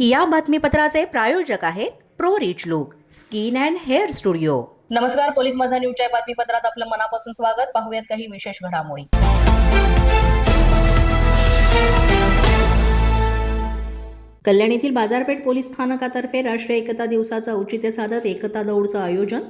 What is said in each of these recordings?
या बातमीपत्राचे प्रायोजक आहेत pro rich look skin and hair studio. नमस्कार पोलीस माझा न्यूजच्या बातमीपत्रात आपलं मनापासून स्वागत. पाहूयात काही विशेष घडामोडी. कल्याण येथील बाजारपेठ पोलीस स्थानकातर्फे राष्ट्रीय एकता दिवसाचं औचित्य साधत एकता दौडचं आयोजन.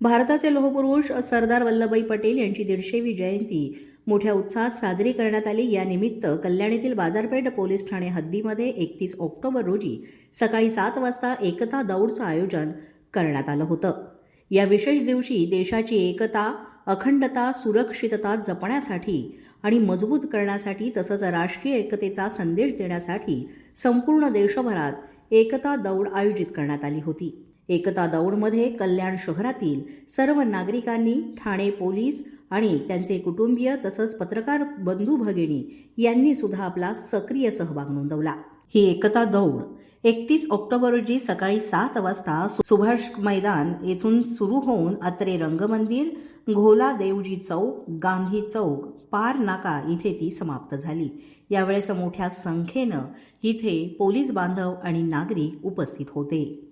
भारताचे लोहपुरुष सरदार वल्लभभाई पटेल यांची दीडशेवी जयंती. मोठ्या उत्साहात साजरी करण्यात आली. यानिमित्त कल्याणीतील कल्याण येथील बाजारपेठ पोलीस ठाणे हद्दीमध्ये एकतीस ऑक्टोबर रोजी सकाळी सात वाजता एकता दौडचं आयोजन करण्यात आलं होतं. या विशेष दिवशी देशाची एकता अखंडता सुरक्षितता जपण्यासाठी आणि मजबूत करण्यासाठी तसंच राष्ट्रीय एकतेचा संदेश देण्यासाठी संपूर्ण देशभरात एकता दौड आयोजित करण्यात आली होती. एकता दौडमध्ये कल्याण शहरातील सर्व नागरिकांनी ठाणे पोलीस आणि त्यांचे कुटुंबीय तसंच पत्रकार बंधू भगिनी यांनी सुद्धा आपला सक्रिय सहभाग नोंदवला. ही एकता दौड एकतीस ऑक्टोबर रोजी सकाळी सात वाजता सुभाष मैदान येथून सुरू होऊन अत्रे रंगमंदिर घोला देवजी चौक गांधी चौक पार नाका इथे ती समाप्त झाली. यावेळेस मोठ्या संख्येनं इथे पोलीस बांधव आणि नागरिक उपस्थित होते.